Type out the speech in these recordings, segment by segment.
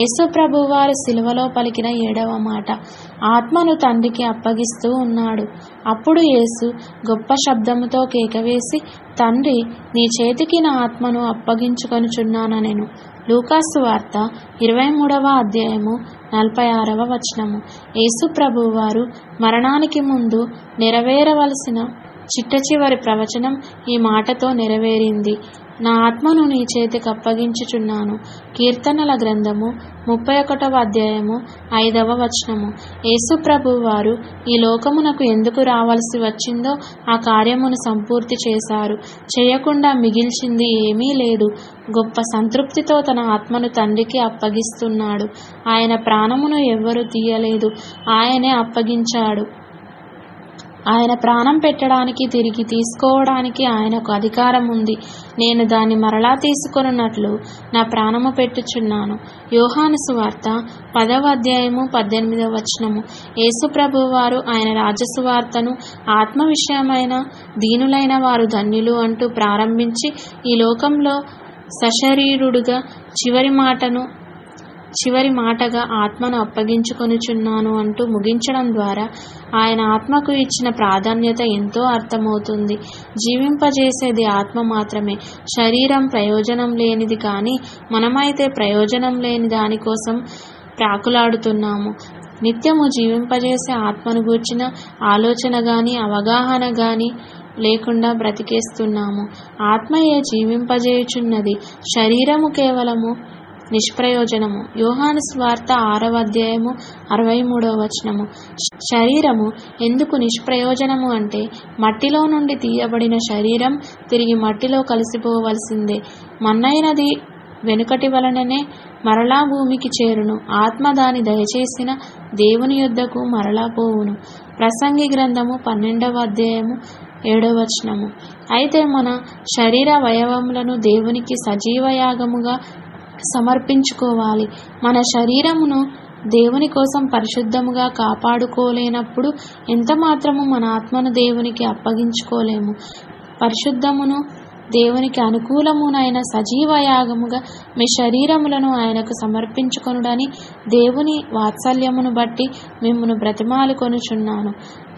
యేసు ప్రభువారు సిలువలో పలికిన ఏడవ మాట ఆత్మను తండ్రికి అప్పగిస్తూ ఉన్నాడు. అప్పుడు యేసు గొప్ప శబ్దముతో కేకవేసి తండ్రి నీ చేతికి నా ఆత్మను అప్పగించుకొనుచున్నానెను లూకాసు వార్త ఇరవై మూడవ అధ్యాయము నలభై ఆరవ వచనము. యేసు ప్రభువారు మరణానికి ముందు నెరవేరవలసిన చిట్టచివరి ప్రవచనం ఈ మాటతో నెరవేరింది. నా ఆత్మను నీ చేతికి అప్పగించుచున్నాను. కీర్తనల గ్రంథము ముప్పై ఒకటవ అధ్యాయము ఐదవ వచనము. యేసుప్రభు వారు ఈ లోకమునకు ఎందుకు రావాల్సి వచ్చిందో ఆ కార్యమును సంపూర్తి చేశారు. చేయకుండా మిగిల్చింది ఏమీ లేదు. గొప్ప సంతృప్తితో తన ఆత్మను తండ్రికి అప్పగిస్తున్నాడు. ఆయన ప్రాణమును ఎవ్వరూ తీయలేదు. ఆయనే అప్పగించాడు. ఆయన ప్రాణం పెట్టడానికి తిరిగి తీసుకోవడానికి ఆయనకు అధికారం ఉంది. నేను దాన్ని మరలా తీసుకొనున్నట్లు నా ప్రాణము పెట్టుచున్నాను. యోహాను సువార్త పదవ అధ్యాయము పద్దెనిమిదవ వచనము. యేసుప్రభు వారు ఆయన రాజసువార్తను ఆత్మ విషయమైన దీనులైన వారు ధన్యులు అంటూ ప్రారంభించి ఈ లోకంలో సశరీరుడుగా చివరి మాటను చివరి మాటగా ఆత్మను అప్పగించుకొనుచున్నాను అంటూ ముగించడం ద్వారా ఆయన ఆత్మకు ఇచ్చిన ప్రాధాన్యత ఎంతో అర్థమవుతుంది. జీవింపజేసేది ఆత్మ మాత్రమే. శరీరం ప్రయోజనం లేనిది కానీ మనమైతే ప్రయోజనం లేని దానికోసం ప్రాకులాడుతున్నాము. నిత్యము జీవింపజేసే ఆత్మను గూర్చిన ఆలోచన గాని అవగాహన గాని లేకుండా బ్రతికేస్తున్నాము. ఆత్మయే జీవింపజేయుచున్నది. శరీరము కేవలము నిష్ప్రయోజనము. యోహాను స్వార్త ఆరవ అధ్యాయము అరవై మూడవ వచనము. శరీరము ఎందుకు నిష్ప్రయోజనము అంటే మట్టిలో నుండి తీయబడిన శరీరం తిరిగి మట్టిలో కలిసిపోవలసిందే. మన్నైనది వెనుకటి వలననే మరలా భూమికి చేరును. ఆత్మ దాని దయచేసిన దేవుని యుద్ధకు మరలా పోవును. ప్రసంగి గ్రంథము పన్నెండవ అధ్యాయము ఏడవ వచనము. అయితే మన శరీర అవయవములను దేవునికి సజీవ యాగముగా సమర్పించుకోవాలి. మన శరీరమును దేవుని కోసం పరిశుద్ధముగా కాపాడుకోలేనప్పుడు ఎంత మాత్రము మన ఆత్మను దేవునికి అప్పగించుకోలేము. పరిశుద్ధమును దేవునికి అనుకూలమునైన సజీవ యాగముగా మీ శరీరములను ఆయనకు సమర్పించుకొనుడని దేవుని వాత్సల్యమును బట్టి మిమ్మను బ్రతిమాలు కొనుచున్నాను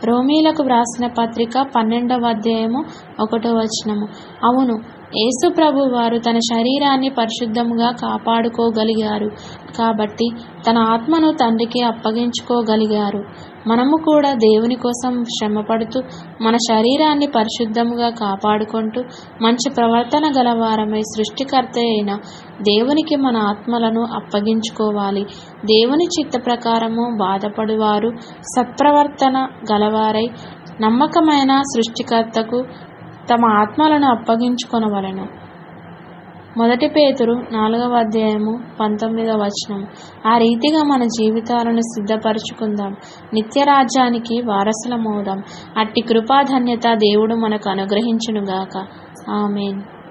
రోమీలకు వ్రాసిన పత్రిక పన్నెండవ అధ్యాయము ఒకటో వచనము. అవును యేసుప్రభు వారు తన శరీరాన్ని పరిశుద్ధముగా కాపాడుకోగలిగారు. కాబట్టి తన ఆత్మను తండ్రికి అప్పగించుకోగలిగారు. మనము కూడా దేవుని కోసం శ్రమపడుతూ మన శరీరాన్ని పరిశుద్ధముగా కాపాడుకుంటూ మంచి ప్రవర్తన గలవారమై సృష్టికర్త అయిన దేవునికి మన ఆత్మలను అప్పగించుకోవాలి. దేవుని చిత్త ప్రకారము బాధపడువారు సత్ప్రవర్తన గలవారై నమ్మకమైన సృష్టికర్తకు తమ ఆత్మలను అప్పగించుకొనవలెను మొదటి పేతురు నాలుగవ అధ్యాయము పంతొమ్మిదవ వచనం. ఆ రీతిగా మన జీవితాలను సిద్ధపరచుకుందాం. నిత్య రాజ్యానికి వారసులమవుదాం. అట్టి కృపాధన్యత దేవుడు మనకు అనుగ్రహించునుగాక. ఆమెన్.